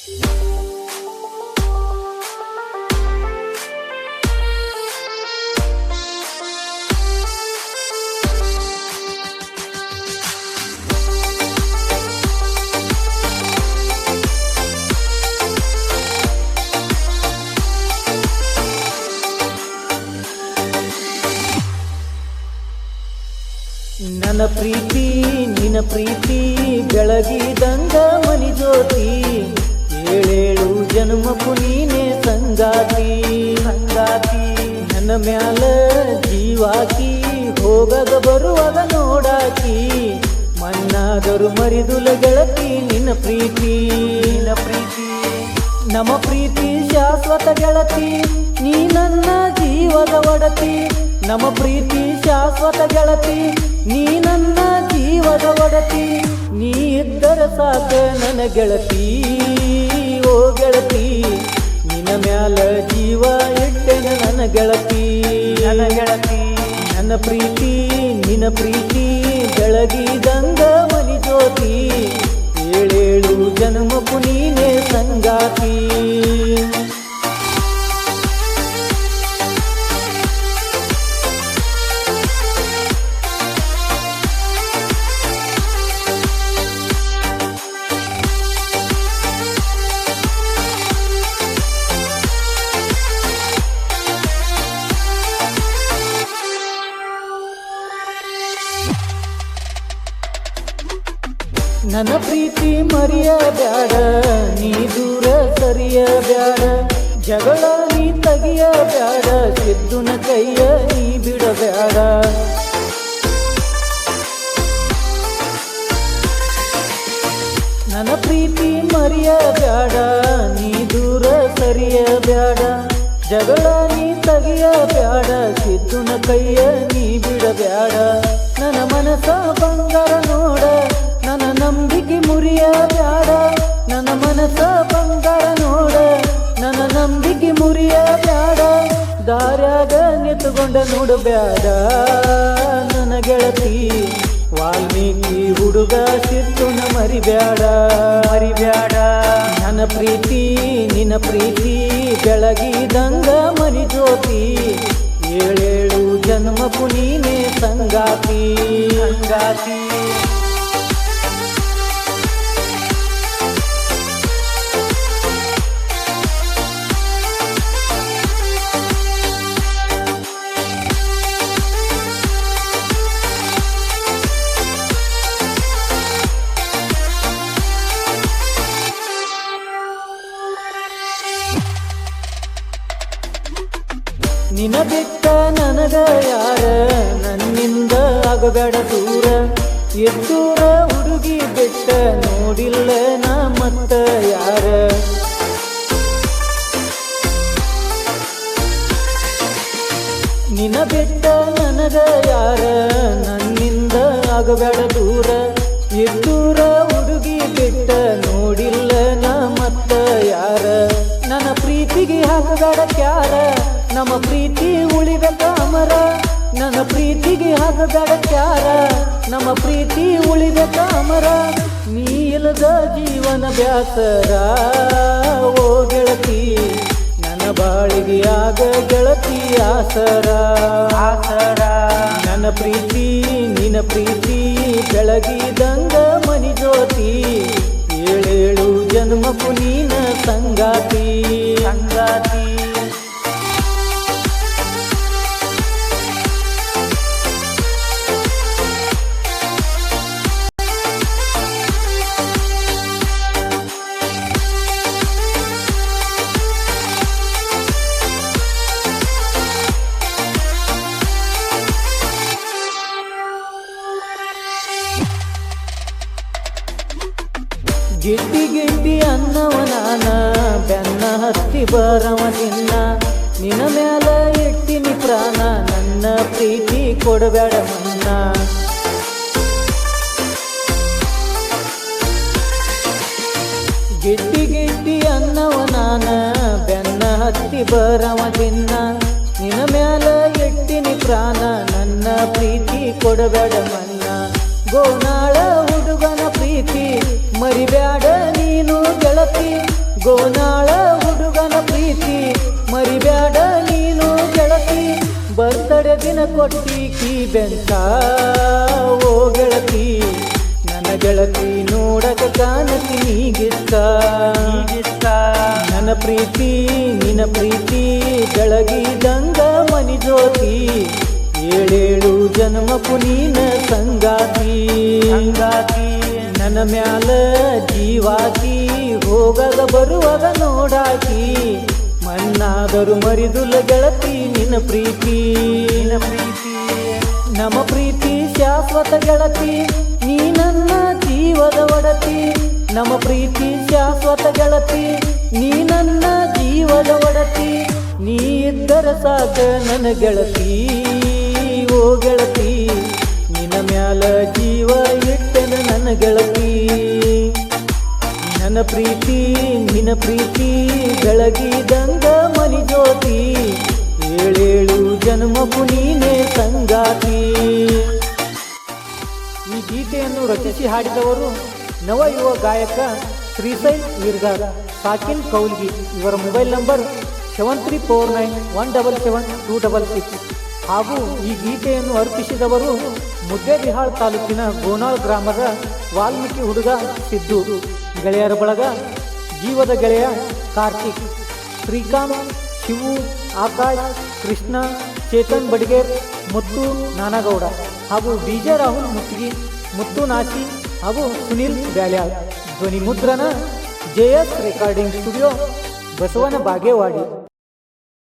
ನನ್ನ ಪ್ರೀತಿ ನಿನ್ನ ಪ್ರೀತಿ ಬೆಳಗಿದಂಗ ಮನಿ ಜ್ಯೋತಿ. ಏಳೇಳು ಜನ್ಮ ಪುನೀನೆ ಸಂಗಾತಿ. ಸಂಗಾತಿ. ನನ್ನ ಮ್ಯಾಲ ಜೀವಾಕಿ ಹೋಗದ ಬರುವಾಗ ನೋಡಾಕಿ. ಮಣ್ಣಾದರು ಮರಿದುಲ ಗೆಳತಿ ನಿನ್ನ ಪ್ರೀತಿ. ನಿನ್ನ ಪ್ರೀತಿ. ನಮ್ಮ ಪ್ರೀತಿ ಶಾಶ್ವತ ಗೆಳತಿ ನೀ ನನ್ನ ಜೀವದ ಒಡತಿ. ನಮ್ಮ ಪ್ರೀತಿ ಶಾಶ್ವತ ಗೆಳತಿ ನೀ ನನ್ನ ಜೀವದ ಒಡತಿ. ನೀ ಇದ್ದರೆ ಸಾಕ ನನ್ನ ಗೆಳತಿ. ಓ ಗೆಳತಿ ನಿನ್ನ ಮ್ಯಾಲ ಜೀವ ಇಟ್ಟೆನ ನನ್ನ ಗೆಳತಿ. ನನ್ನ ಗೆಳತಿ. ನನ್ನ ಪ್ರೀತಿ ನಿನ್ನ ಪ್ರೀತಿ ಬೆಳಗಿದಂಗ ಮನಿ ಜ್ಯೋತಿ. ಏಳೇಳು ಜನ್ಮ ಪುನೀನೇ ಸಂಗಾತಿ. ನನ್ನ ಪ್ರೀತಿ ಮರಿಯ ಬ್ಯಾಡ ನೀ ದೂರ ಸರಿಯ ಬ್ಯಾಡ ಜಗಳ ನೀ ತಗಿಯ ಬ್ಯಾಡ ಸಿದ್ದುನ ಕೈಯ ನೀ ಬಿಡಬ್ಯಾಡ. ನನ್ನ ಪ್ರೀತಿ ಮರಿಯ ಬ್ಯಾಡ ನೀ ದೂರ ಸರಿಯ ಬ್ಯಾಡ ಜಗಳ ನೀ ತಗಿಯ ಬ್ಯಾಡ ಸಿದ್ದುನ ಕೈಯ ನೀ ಬಿಡಬ್ಯಾಡ. ನನ್ನ ಮನಸ ಬಂಗಾರ ನೋಡ ನನ್ನ ನಂಬಿಕೆ ಮುರಿಯ ಬ್ಯಾಡ. ನನ್ನ ಮನಸ ಬಂಗಾರ ನೋಡ. ನನ್ನ ನಂಬಿಕೆ ಮುರಿಯ ಬ್ಯಾಡ. ದಾರ್ಯಾಗ ನಿಂತುಕೊಂಡ ನೋಡಬ್ಯಾಡ ನನ್ನ ಗೆಳತಿ, ವಾಲ್ಮೀಕಿ ಹುಡುಗ ಸಿಟ್ಟುನ ಮರಿಬ್ಯಾಡ. ಮರಿಬ್ಯಾಡ. ನನ್ನ ಪ್ರೀತಿ, ನಿನ್ನ ಪ್ರೀತಿ, ಬೆಳಗಿದಂಗ ಮನಿ ಜ್ಯೋತಿ ಏಳೇಳು ಜನ್ಮ ಪುನೀನೇ ಸಂಗಾತಿ. ಸಂಗಾತಿ. ನಿನ ಬಿಟ್ಟ ನನಗ ಯಾರ? ನನ್ನಿಂದ ಆಗಬೇಡ ದೂರ. ಎದ್ದೂರ ಹುಡುಗಿ ಬಿಟ್ಟ ನೋಡಿಲ್ಲ ನಾ ಮತ್ತ ಯಾರ? ನಿನ ಬಿಟ್ಟ ನನಗ ಯಾರ? ನನ್ನಿಂದ ಆಗಬೇಡ ದೂರ. ಎದ್ದೂರ ಹುಡುಗಿ ಬಿಟ್ಟ ನೋಡಿಲ್ಲ ನಾ ಮತ್ತ ಯಾರ? ನನ್ನ ಪ್ರೀತಿಗೆ ಹಾಕಬೇಡ ಕ್ಯಾರ. ನಮ್ಮ ಪ್ರೀತಿ ಉಳಿದ ಕಾಮರ ನನ್ನ ಪ್ರೀತಿಗೆ ಹಾಕಬೇಡ ಕ್ಯಾರ ನಮ್ಮ ಪ್ರೀತಿ ಉಳಿದ ಕಾಮರ ನೀ ಇಲ್ಲದ ಜೀವನ ಬ್ಯಾಸರ. ಓ ಗೆಳತಿ ನನ್ನ ಬಾಳಿಗೆ ಆಗ ಗೆಳತಿ ಆಸರ. ಆಸರ. ನನ್ನ ಪ್ರೀತಿ ನಿನ್ನ ಪ್ರೀತಿ ಬೆಳಗಿದಂಗ ಮನಿ ಜ್ಯೋತಿ ಏಳೇಳು ಜನ್ಮ ಪುನೀನ ಸಂಗಾತಿ. ಸಂಗಾತಿ. ಗಿಟ್ಟಿ ಅನ್ನವ ನಾನ, ಬೆನ್ನ ಹತ್ತಿ ಬರವ ನಿನ್ನ. ನಿನ್ನ ಮ್ಯಾಲ ಇಟ್ಟಿನಿ ಪ್ರಾಣ, ನನ್ನ ಪ್ರೀತಿ ಕೊಡಬೇಡ ಮನ್ನ. ಗಿಟ್ಟಿ ಗಿಟ್ಟಿ ಅನ್ನವ ನಾನ, ಬೆನ್ನ ಹತ್ತಿ ಬರವ ನಿನ್ನ. ನಿನ್ನ ಮ್ಯಾಲ ಇಟ್ಟಿನಿ ಪ್ರಾಣ, ನನ್ನ ಪ್ರೀತಿ ಕೊಡಬೇಡ ಮನ್ನ. ಗೋನಾಳ ಹುಡುಗನ ಪ್ರೀತಿ ಮರಿಬ್ಯಾಡ ನೀನು ಗೆಳತಿ ಗೋನಾಳ ಹುಡುಗನ ಪ್ರೀತಿ. ಮರಿಬ್ಯಾಡ ನೀನು ಗೆಳತಿ ಬರ್ತಡೆ ದಿನ ಕೊಟ್ಟಿ ಕೀ ಬೆಂತ. ಓ ಗೆಳತಿ ನನ್ನ ಗೆಳತಿ ನೋಡಕ ಕಾಣತಿ ನೀಗಿಸ್ತ ನನ್ನ ಪ್ರೀತಿ ನಿನ್ನ ಪ್ರೀತಿ ಬೆಳಗಿದಂಗ ಮನಿ ಜ್ಯೋತಿ. ಏಳೇಳು ಜನ್ಮ ಪುನೀನ ಸಂಗಾತಿ. ಸಂಗಾತಿ. ನನ್ನ ಮ್ಯಾಲ ಜೀವಾಕಿ ಹೋಗದ ಬರುವಾಗ ನೋಡಾಕಿ ಮಣ್ಣಾದರೂ ಮರಿದುಲ ಗೆಳತಿ ನಿನ್ನ ಪ್ರೀತಿ. ನಿನ್ನ ಪ್ರೀತಿ. ನಮ್ಮ ಪ್ರೀತಿ ಶಾಶ್ವತ ಗೆಳತಿ ನೀ ನನ್ನ ಜೀವದ ಒಡತಿ. ನಮ್ಮ ಪ್ರೀತಿ ಶಾಶ್ವತ ಗೆಳತಿ ನೀ ನನ್ನ ಜೀವದ ಒಡತಿ. ನೀ ಇದ್ದರ ಸಾಕ ನನ್ನ ಗೆಳತಿ. ಓ ಗೆಳತಿ. ಗೆಳತಿ ನನ್ನ ಪ್ರೀತಿ, ನಿನ್ನ ಪ್ರೀತಿ ಬೆಳಗಿದಂಗ ಮನಿ ಜ್ಯೋತಿ ಏಳೇಳು ಜನ್ಮ ನೀನೇ ಸಂಗಾತಿ. ಈ ಗೀತೆಯನ್ನು ರಚಿಸಿ ಹಾಡಿದವರು ನವ ಯುವ ಗಾಯಕ ಶ್ರೀಸೈ ವೀರ್ಗಾರ. ಸಾಕಿನ್ ಕೌಲ್ಗಿ, ಇವರ mobile number seven three four nine one double seven two double six. ಹಾಗೂ ಈ ಗೀತೆಯನ್ನು ಅರ್ಪಿಸಿದವರು ಮುದ್ದೇಬಿಹಾಳ್ ತಾಲೂಕಿನ ಗೋನಾಳ್ ಗ್ರಾಮದ ವಾಲ್ಮೀಕಿ ಹುಡುಗ ಸಿದ್ದು. ಗೆಳೆಯರ ಬಳಗ ಜೀವದ ಗೆಳೆಯ ಕಾರ್ತಿಕ್. ಶ್ರೀಕಾಂತ್, ಶಿವು, ಆಕಾಶ್, ಕೃಷ್ಣ, ಚೇತನ್ ಬಡಿಗೇರ್, ಮುತ್ತು ನಾನಗೌಡ ಹಾಗೂ ಡಿಜೆ ರಾಹುಲ್ ಮುತ್ತಿಗಿ, ಮುತ್ತು ನಾಚಿ ಹಾಗೂ ಸುನಿಲ್ ಬ್ಯಾಳ್ಯಾಳ್. ಧ್ವನಿ ಮುದ್ರಣ J S recording studio Basavana Bagewadi.